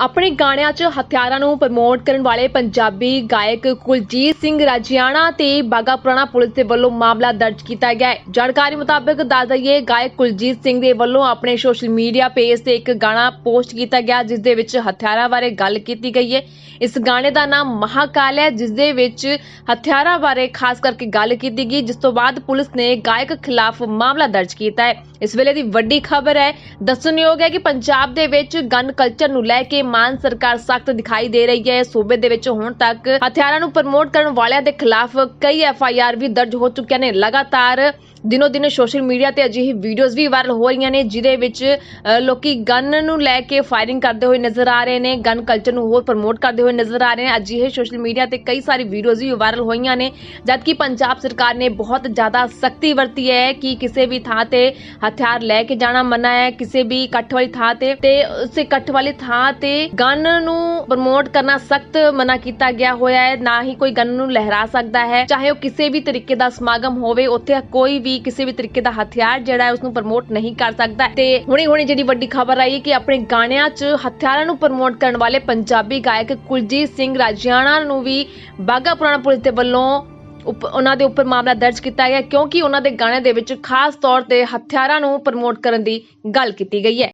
ਆਪਣੇ ਗਾਣਿਆਂ 'ਚ ਹਥਿਆਰਾਂ ਨੂੰ ਪ੍ਰਮੋਟ ਕਰਨ ਵਾਲੇ ਪੰਜਾਬੀ ਗਾਇਕ ਕੁਲਜੀਤ ਸਿੰਘ ਰਾਜਿਆਣਾ ਤੇ ਬਾਗਾ ਪੁਲਿਸ ਦੇ ਵੱਲੋਂ ਮਾਮਲਾ ਦਰਜ ਕੀਤਾ ਗਿਆ ਹੈ। ਜਾਣਕਾਰੀ ਮੁਤਾਬਕ ਦੱਸ ਦਈਏ, ਗਾਇਕ ਕੁਲਜੀਤ ਸਿੰਘ ਦੇ ਵੱਲੋਂ ਆਪਣੇ ਸੋਸ਼ਲ ਮੀਡੀਆ ਪੇਜ ਤੇ ਇੱਕ ਗਾਣਾ ਪੋਸਟ ਕੀਤਾ ਗਿਆ, ਜਿਸ ਦੇ ਵਿੱਚ ਹਥਿਆਰਾਂ ਬਾਰੇ ਗੱਲ ਕੀਤੀ ਗਈ ਹੈ। ਇਸ ਗਾਣੇ ਦਾ ਨਾਮ ਮਹਾਕਾਲ ਹੈ, ਜਿਸ ਦੇ ਵਿੱਚ ਹਥਿਆਰਾਂ ਬਾਰੇ ਖਾਸ ਕਰਕੇ ਗੱਲ ਕੀਤੀ ਗਈ, ਜਿਸ ਤੋਂ ਬਾਅਦ ਪੁਲਿਸ ਨੇ ਗਾਇਕ ਖਿਲਾਫ ਮਾਮਲਾ ਦਰਜ ਕੀਤਾ ਹੈ। ਇਸ ਵੇਲੇ ਦੀ ਵੱਡੀ ਖਬਰ ਹੈ, ਦੱਸਣਯੋਗ ਹੈ ਕਿ ਪੰਜਾਬ ਦੇ ਵਿੱਚ ਗਨ ਕਲਚਰ ਨੂੰ ਲੈ ਕੇ ਮਾਨ ਸਰਕਾਰ ਸਖਤ ਦਿਖਾਈ ਦੇ ਰਹੀ ਹੈ। ਸੂਬੇ ਦੇ ਵਿੱਚ ਹੁਣ ਤੱਕ ਹਥਿਆਰਾਂ ਨੂੰ ਪ੍ਰਮੋਟ ਕਰਨ ਵਾਲਿਆਂ ਦੇ ਖਿਲਾਫ ਕਈ ਐਫ ਆਈ ਆਰ ਵੀ ਦਰਜ ਹੋ ਚੁੱਕੀਆਂ ਨੇ। ਲਗਾਤਾਰ ਦਿਨੋ ਦਿਨ ਸੋਸ਼ਲ ਮੀਡੀਆ ਤੇ ਅਜਿਹੀ ਵੀਡੀਓਜ਼ ਵੀ ਵਾਇਰਲ ਹੋ ਰਹੀਆਂ ਨੇ ਜਿਦੇ ਵਿੱਚ ਲੋਕੀ ਗਨ ਨੂੰ ਲੈ ਕੇ ਫਾਇਰਿੰਗ ਕਰਦੇ ਹੋਏ ਨਜ਼ਰ ਆ ਰਹੇ ਨੇ ਗਨ ਕਲਚਰ ਨੂੰ ਹੋਰ ਪ੍ਰਮੋਟ ਕਰਦੇ ਹੋਏ ਨਜ਼ਰ ਆ ਰਹੇ ਨੇ। ਅਜਿਹੇ ਸੋਸ਼ਲ ਮੀਡੀਆ ਤੇ ਕਈ ਸਾਰੀ ਵੀਡੀਓਜ਼ ਵੀ ਵਾਇਰਲ ਹੋਈਆਂ ਨੇ, ਜਦਕਿ ਪੰਜਾਬ ਸਰਕਾਰ ਨੇ ਬਹੁਤ ਜ਼ਿਆਦਾ ਸਖਤੀ ਵਰਤੀ ਹੈ ਕਿ ਕਿਸੇ ਵੀ ਥਾਂ ਤੇ ਹਥਿਆਰ ਲੈ ਕੇ ਜਾਣਾ ਮਨਾ ਹੈ, ਕਿਸੇ ਵੀ ਇਕੱਠ ਵਾਲੀ ਥਾਂ ਤੇ ਤੇ ਉਸ ਇਕੱਠ ਵਾਲੀ ਥਾਂ ਤੇ ਗਨ ਨੂੰ ਪ੍ਰਮੋਟ ਕਰਨਾ ਸਖਤ ਮਨਾ ਕੀਤਾ ਗਿਆ ਹੋਇਆ ਹੈ। ਨਾ ਹੀ ਕੋਈ ਗਨ ਨੂੰ ਲਹਿਰਾ ਸਕਦਾ ਹੈ। ਚਾਹੇ ਉਹ ਕਿਸੇ ਵੀ ਤਰੀਕੇ ਦਾ ਸਮਾਗਮ ਹੋਵੇ, ਉੱਥੇ ਕੋਈ ਵੀ ਕਿਸੇ ਵੀ ਤਰੀਕੇ ਦਾ ਹਥਿਆਰ ਜਿਹੜਾ ਹੈ ਉਸ ਨੂੰ ਪ੍ਰਮੋਟ ਨਹੀਂ ਕਰ ਸਕਦਾ। ਤੇ ਹੁਣੇ ਹੁਣੇ ਜਿਹੜੀ ਵੱਡੀ ਖਬਰ ਆਈ ਹੈ ਕਿ ਆਪਣੇ ਗਾਣਿਆਂ 'ਚ ਹਥਿਆਰਾਂ ਨੂੰ ਪ੍ਰਮੋਟ ਕਰਨ ਵਾਲੇ ਪੰਜਾਬੀ ਗਾਇਕ ਕੁਲਜੀਤ ਸਿੰਘ ਰਾਜਿਆਣਾ ਨੂੰ ਵੀ ਬਾਗਾ ਪੁਰਾਣਾ ਪੁਲਿਸ ਦੇ ਵੱਲੋਂ ਉਹਨਾਂ ਦੇ ਉੱਪਰ ਮਾਮਲਾ ਦਰਜ ਕੀਤਾ ਗਿਆ ਕਿਉਂਕਿ ਉਹਨਾਂ ਦੇ ਗਾਣੇ ਦੇ ਵਿੱਚ ਖਾਸ ਤੌਰ ਤੇ ਹਥਿਆਰਾਂ ਨੂੰ ਪ੍ਰਮੋਟ ਕਰਨ ਦੀ ਗੱਲ ਕੀਤੀ ਗਈ ਹੈ।